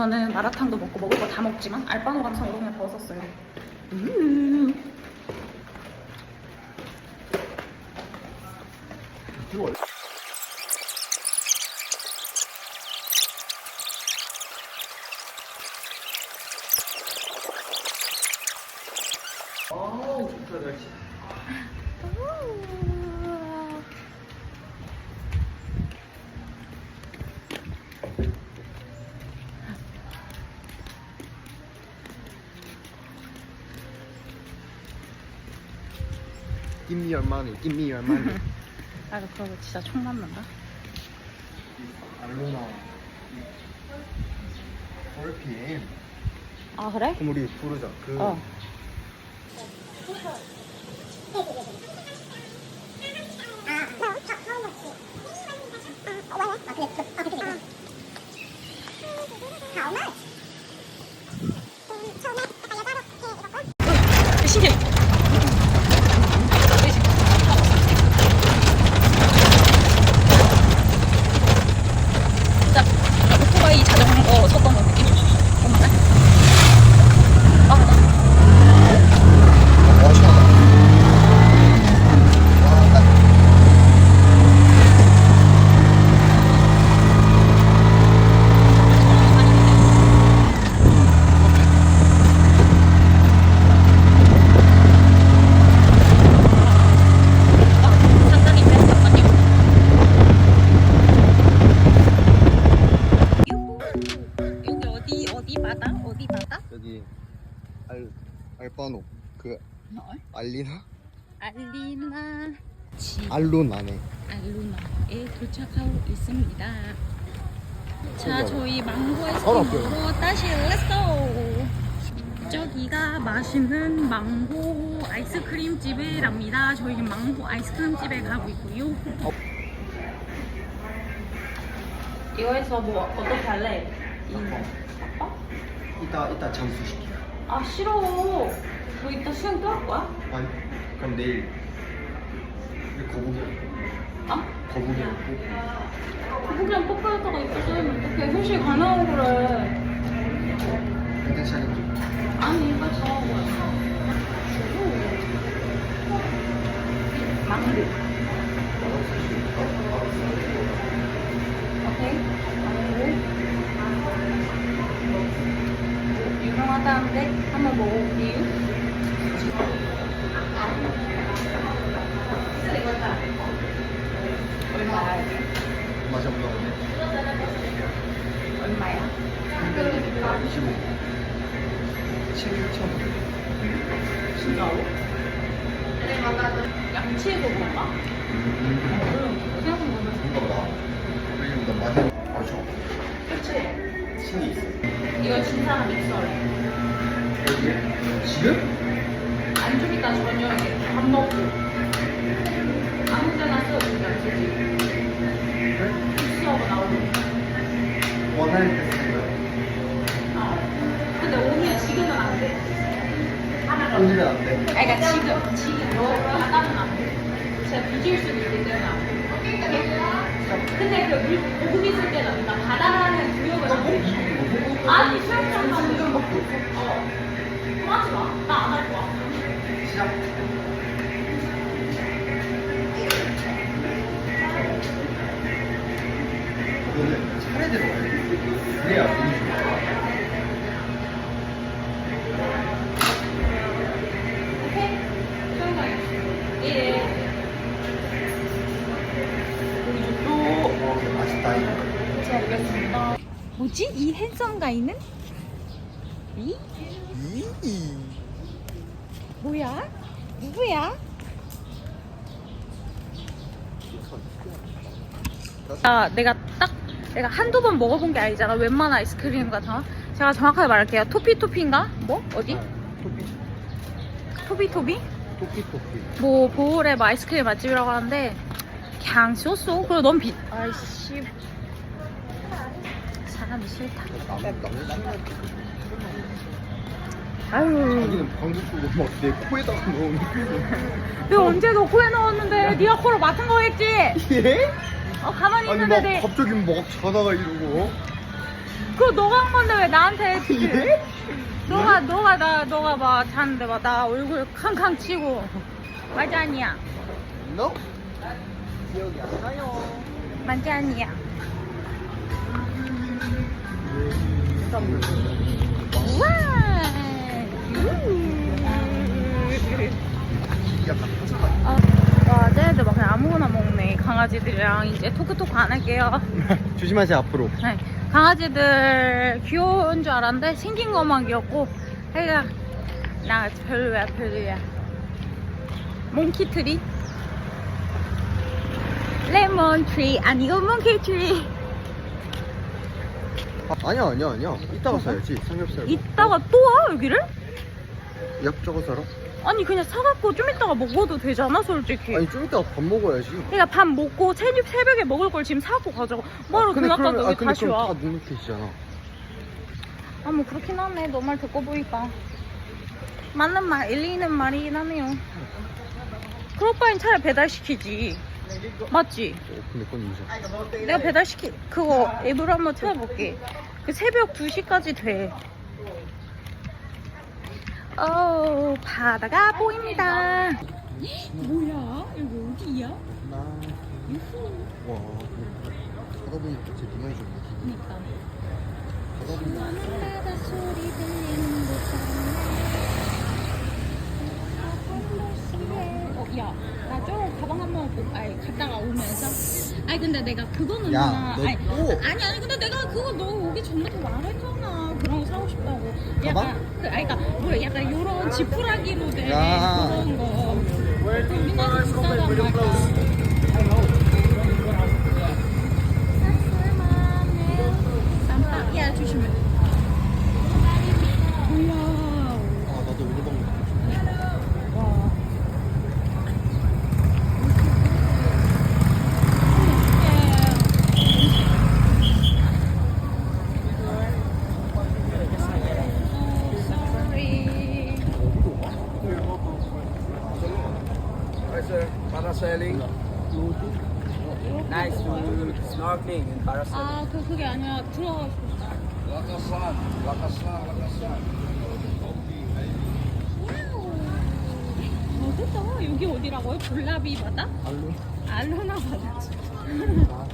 저는 마라탕도 먹고 먹을 거 다 먹지만 알바노 감성으로 그냥 벗었어요. 음. Your money, give me your money 아, 그러고 진짜 총 맞는다. 알로나 4pm 아, 그래? 그럼 우리 부르자 그 어. 신기해. 진짜 오토바이 자전거 섰던 거 느낌? 엄마? 아, 와 시원하다 와 딱. 상당히 뺐었거든요. 여기 어디 어디 바다? 어디 바다? 여기 알 알바노 그 어? 알리나? 알리나 지 알로나네 알루나에 도착하고 있습니다. 자, 저희 망고 다시 렛츠고! 저기가 맛있는 망고 아이스크림 집이랍니다. 저희 망고 아이스크림 집에 가고 있고요. 이거에서 뭐 어떻게 할래? 아빠? 이따 이따 점수시키 아 싫어. 너 이따 수영 또 할 거야? 아니 그럼 내일 우리 거북이 아? 거북이 먹고 그냥 뽀뽀했다가 이따 쏘면 어떡해. 현실 가능하고 그래. 괜찮지 아니 이거 저 뭐야 망고 양치도 먹나? 음, 생각해보면 뭔가 봐 왜냐면 나 맛이 맞죠 그치? 신이 있어 이거 진 사람 있어래. 어디에? 지금? 안좀 이따 저녁에 밥 먹고. 아무 때나 써도 그냥 쓰지. 그래? 수업은 나오고. 원할 때 쓰는 거야 어. 근데 오늘 지금은 안 돼. 하나가. 오늘은 안 돼? 아니, 그러니까 지금, 지금 너 하나는 안 돼. 제가 빚을 수도 있기 때문에. 근데 그 물, 고급 있을 때는 일단 바다라는 구역을 안 돼. 아니, 수영장 가면 어. 하지 마. 나 안 할 거야. 차례대로 와야 돼 그래야 뭐지? 이 핸섬 가이는? 이? 이 뭐야? 누구야? 아, 내가 딱 내가 한두 번 먹어본 게 아니잖아. 웬만한 아이스크림 같은 거. 제가 정확하게 말할게요. 토피토피인가? 뭐? 어디? 토끼 토비토비? 토끼 토끼 뭐 보울의 뭐 아이스크림 맛집이라고 하는데 그냥 쏘쏘 그리고 너무 비 아이씨 사람이 싫다 아유 자기는 방귀 뀌고 막내 코에다가 넣는 내가 언제 너 코에 넣었는데 네가 코로 맡은 거겠지? 예? 어 가만히 아니 있는데 막 내 갑자기 막 자다가 이러고 그거 너가 한 건데 왜 나한테 했지? 예? 너가 너가 나 너가 막 자는데 막 나 얼굴 캉캉 치고 맞아 아니야 No? 기억이 안 나요 맞아 아니야 아, 와, 쟤네들 막 그냥 아무거나 먹네. 강아지들이랑 이제 토크토크 안 할게요. 조심하세요 앞으로 네, 강아지들 귀여운 줄 알았는데 생긴 것만 귀엽고, 하여가 나 별로야, 별로야. 몽키 트리? 레몬 트리, 아니고 몽키 트리. 아, 아니야 아니야 아니야 이따가 사야지 삼겹살 이따가 또 와, 여기를? 약 적어 사러? 아니, 그냥 사갖고 좀 이따가 먹어도 되잖아, 솔직히. 아니 좀 이따가 밥 먹어야지 그러니까 밥 먹고 새벽, 새벽에 먹을 걸 지금 사갖고 가자고. 뭐하러 근데 그나까 그러면- 여기 아, 근데 다시 그럼 와. 다 눅눅해지잖아 아, 뭐 그렇긴 하네. 너 말 듣고 보니까. 맞는 말, 일리 있는 말이긴 하네요. 그럴 바엔 차라리 배달시키지. 맞지? 어, 근데 그건 인정 내가 배달시키, 그거 앱으로 한번 틀어볼게. 그 새벽 2시까지 돼. 어, 바다가 보입니다. 뭐야? 여기 어디야? 나... 와 가다 보니까 제 눈이 좀 그니까. 바다 소리 들리는 어, 야, 나 저런 가방 한번 고- 아니, 갔다가 오면서. 아니, 근데 내가 그거는. 야, 누나- 너 아니, 또? 아니, 아니, 근데 내가 그거 너 오기 전부터 말했잖아. 그런 거 사고 싶다고. 가방? 약간, 그, 아니, 그니까, 뭐, 약간 요런 지푸라기로 된 야. 그런 거. 우리나라 비싸단 말이야. 야, 조심해. 뭐야. 아 나도 오늘 먹는 거 와. Hi sir, parasailing. Nice to parasailing. 아, 그 그게 아니라 들어가고 싶다. Lakasan, lakasan, lakasan. 어, 됐다. 여기 어디라고요? 볼라비 바다? 알로? 알로나 바다. 아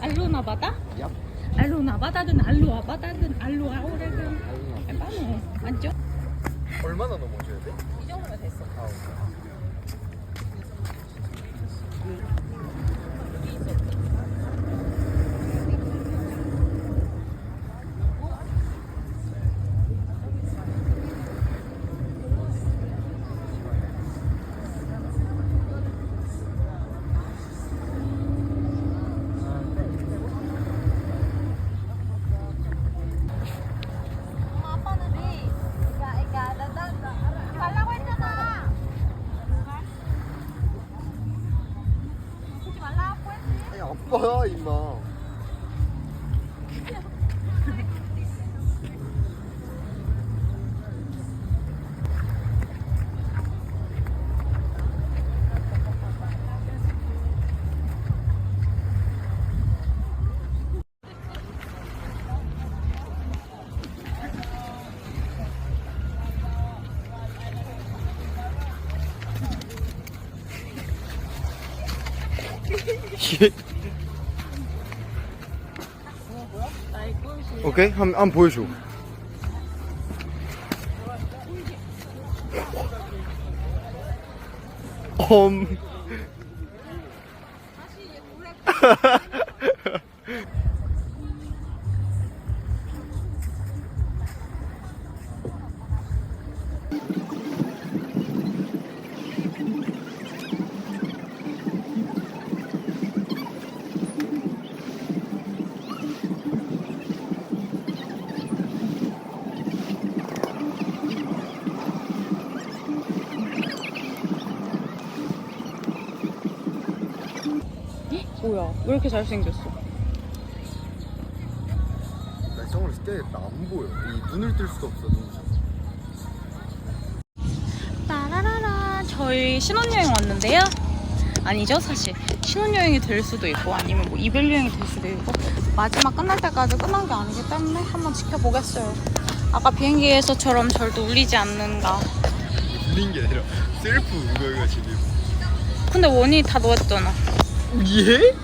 알로나 바다? 얍 알로나 바다든 알로아 바다든 알로아 오래든 알바노 맞죠? 얼마나 넘어져야 돼? 이 정도면 됐어. 아 오케이 아빠야 임마 오케이? 한, 한 보여줘. 엄 왜 이렇게 잘생겼어? 나 선글라스 껴야겠다. 안 보여. 이 눈을 뜰 수가 없어. 작아. 따라라라 저희 신혼여행 왔는데요 아니죠 사실 신혼여행이 될 수도 있고 아니면 뭐 이별여행이 될 수도 있고 마지막 끝날 때까지 끝난 게 아니기 때문에 한번 지켜보겠어요 아까 비행기에서처럼 절도 울리지 않는가 울린 게 아니라 셀프 우거가 지금. 근데 원이 다 넣었잖아 예?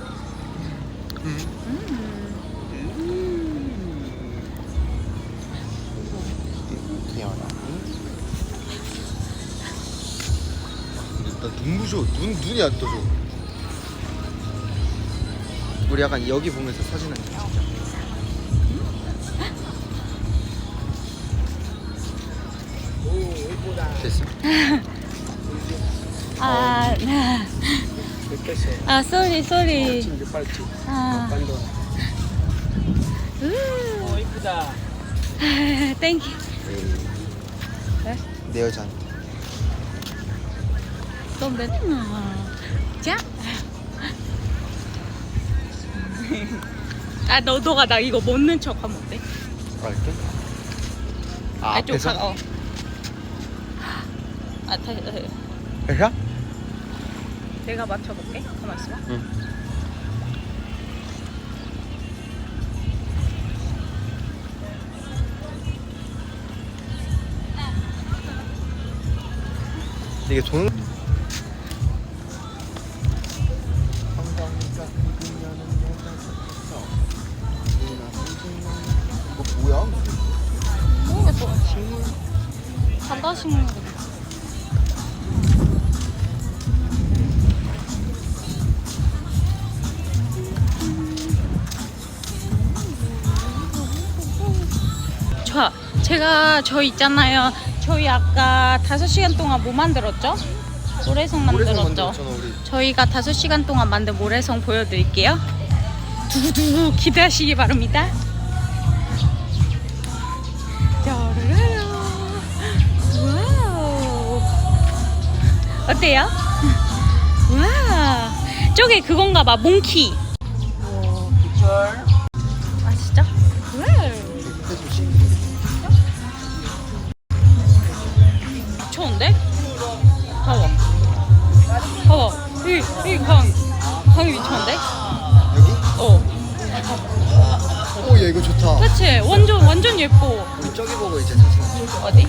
나 눈부셔. 눈 눈이 안 떠져. 우리 약간 여기 보면서 사진 한 장 찍자. 됐어. 아, 아, 쏘리, 쏘리. 이제 빨리 찍. 아. 우, 어 이쁘다. 땡큐. 네? 내 여자한테. 너 맨날. 자. 아, 너, 너가 나 이거 먹는 척 하면 어때? 알게. 아, 좀 앞에서? 가, 어. 아, 다시, 다시. 해야? 내가 맞춰볼게. 가만 있어봐. 응. 이게 돈 이거 뭐야? 모르겠어. 바다 식물. 제가 저 있잖아요. 저희 아까 5시간 동안 뭐 만들었죠? 모래성 만들었죠? 만들었잖아 우리 저희가 5시간 동안 만든 모래성 보여드릴게요. 두두두 기대하시기 바랍니다. 짜라라라. 와우. 어때요? 와. 저게 그건가 봐. 몽키. 아 이 강. 강이 미쳤는데? 여기? 어. 오 야 이거 좋다 그치? 완전, 완전 예뻐. 우리 저기 보고 이제 사진 어디?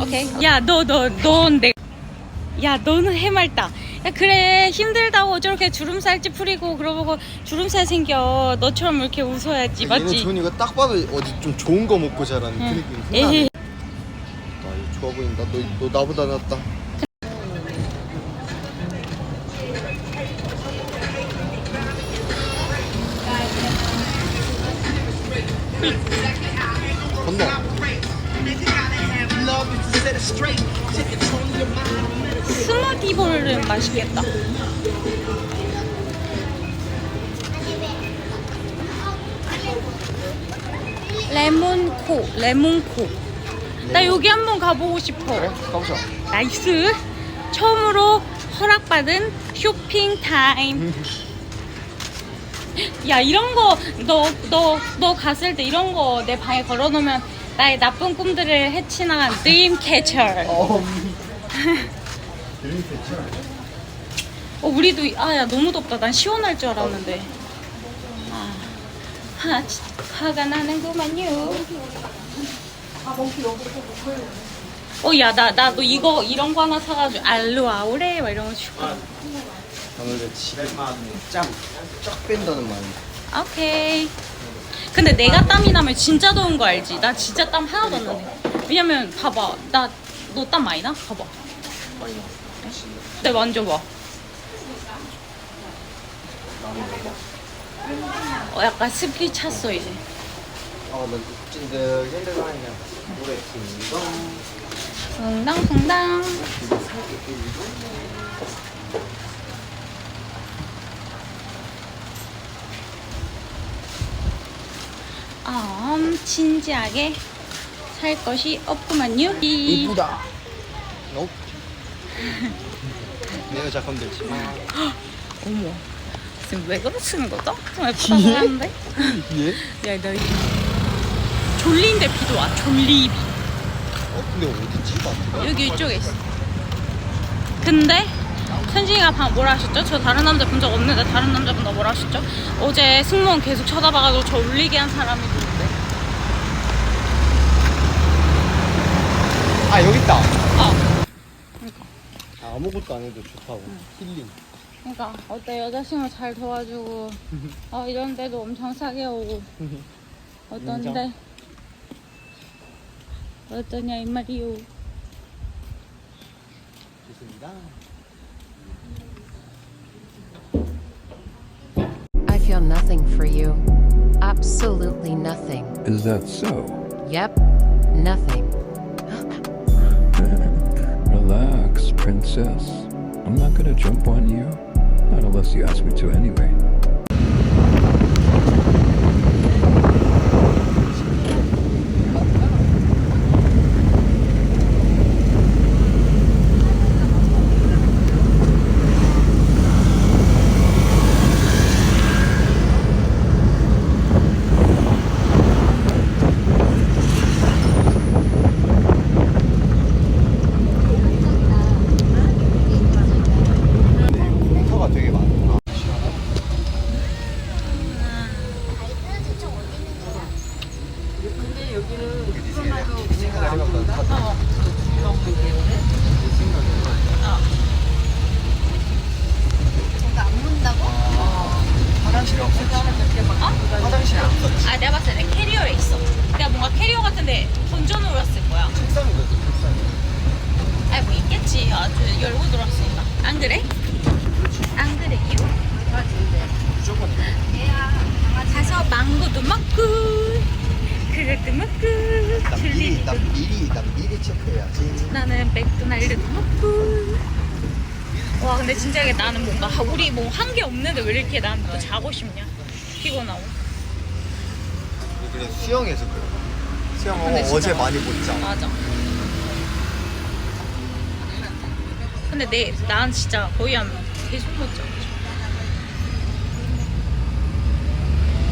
오케이. 야, 너, 너, 넌 내. 야, 너는 해맑다. 야, 그래. 힘들다고 저렇게 주름살 찌푸리고 그러고 주름살 생겨. 너처럼 이렇게 웃어야지. 얘는 맞지? 존이가 딱 봐도 어디 좀 좋은 거 먹고 자라는 그 응. 느낌 에헤. 나 이거 좋아 보인다 너, 너 나보다 낫다 레몬코. 나 여기 한번 가보고 싶어. 그래 가보자 나이스. 처음으로 허락받은 쇼핑 타임. 야 이런 거 너 너 너 갔을 때 이런 거 내 방에 걸어놓으면 나의 나쁜 꿈들을 해치는 드림 캐쳐. 어 드림 캐쳐 어 우리도 아 야 너무 덥다. 난 시원할 줄 알았는데. 아, 하, 진- 화가 나는구만요. 어, 야, 나, 나도 이거, 이런 거 하나 사가지고, 알로 아오레, 막 이런 거 주고. 오늘 집에만 쫙 뺀다는 말 오케이. 근데 내가 땀이 나면 진짜 더운 거 알지? 나 진짜 땀 하나도 안 나네. 왜냐면, 봐봐. 나, 너 땀 많이 나? 봐봐. 많이 나 내 만져봐. 어, 약간 습기 찼어, 이제. 아나 찐득 찐득하냐 노래 딩동 붕당붕당. 아, 진지하게 살 것이 없구만요. 이 이쁘다. 너? 내 여자 건들지 마. 어머. 지금 왜 그러시는 거죠? 좀 예쁘다고 하는데? 예? 야, 너 이- 졸리인데 비도 와. 졸리비. 어 근데 어디지? 나 여기 이쪽에 있어. 근데 현진이가 방금 뭐라 하셨죠? 저 다른 남자 본 적 없는데 다른 남자분도 뭐라 하셨죠? 어제 승무원 계속 쳐다봐가지고 저 울리게 한 사람이 누군데? 아 여기 있다. 어. 아, 아무것도 안 해도 좋다고. 힐링. 그러니까 어때 여자친구 잘 도와주고 어 이런 데도 엄청 싸게 오고 어떤데? I feel nothing for you. Absolutely nothing. Is that so? Yep, nothing. Relax, princess. I'm not gonna jump on you. Not unless you ask me to anyway. 화장실이 없었지. 화장실이 없었지. 아 내가 봤을 때 캐리어에 있어. 내가 뭔가 캐리어 같은데 던져 놓았을 거야. 책상인 거지, 책상. 아이 뭐 있겠지. 아주 열고 들어왔으니까. 안 그래? 안 그래요? 무조건 가서 망고도 먹고 그릇도 먹고 난 미리, 난 미리, 난 미리 체크해야지. 나는 맥도날드도 먹고 와 근데 진짜 이게 나는 뭔가 아, 우리 뭐 한 게 없는데 왜 이렇게 난 또 자고 싶냐 피곤하고 그래 수영해서 그래. 수영하고 근데 진짜- 어제 많이 못 자. 맞아 근데 내 난 진짜 거의 한 계속 못 자.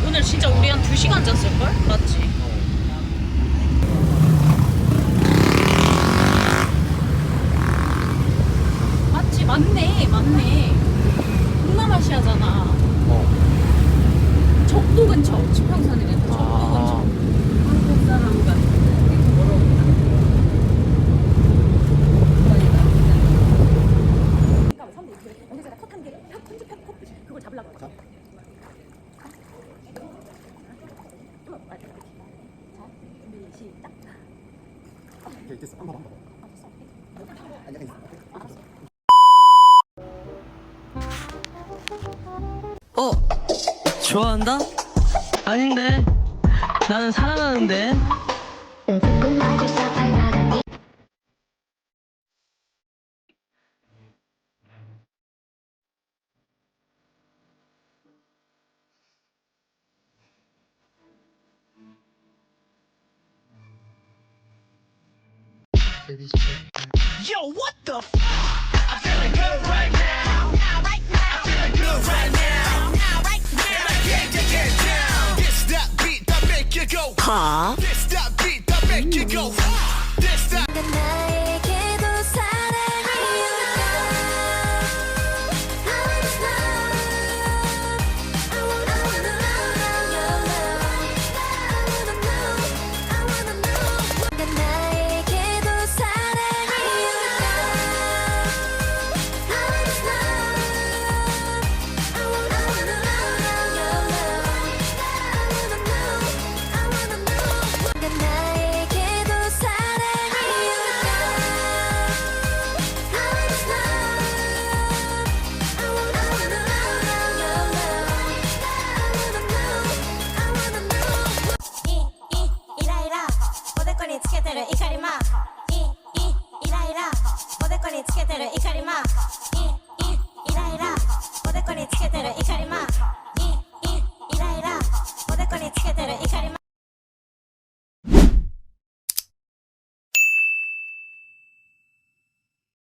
오늘 진짜 우리 한 2시간 잤을걸? 맞지? 맞네 맞네 동남아시아잖아 어. 적도 근처 지평선이네 적도 아. 근처 한국 사람과 멀어온다 이렇게 한 번, 한 번. 아니, 아니. 좋아한다? 아닌데. 나는 사랑하는데. 베이비 go. Huh? This that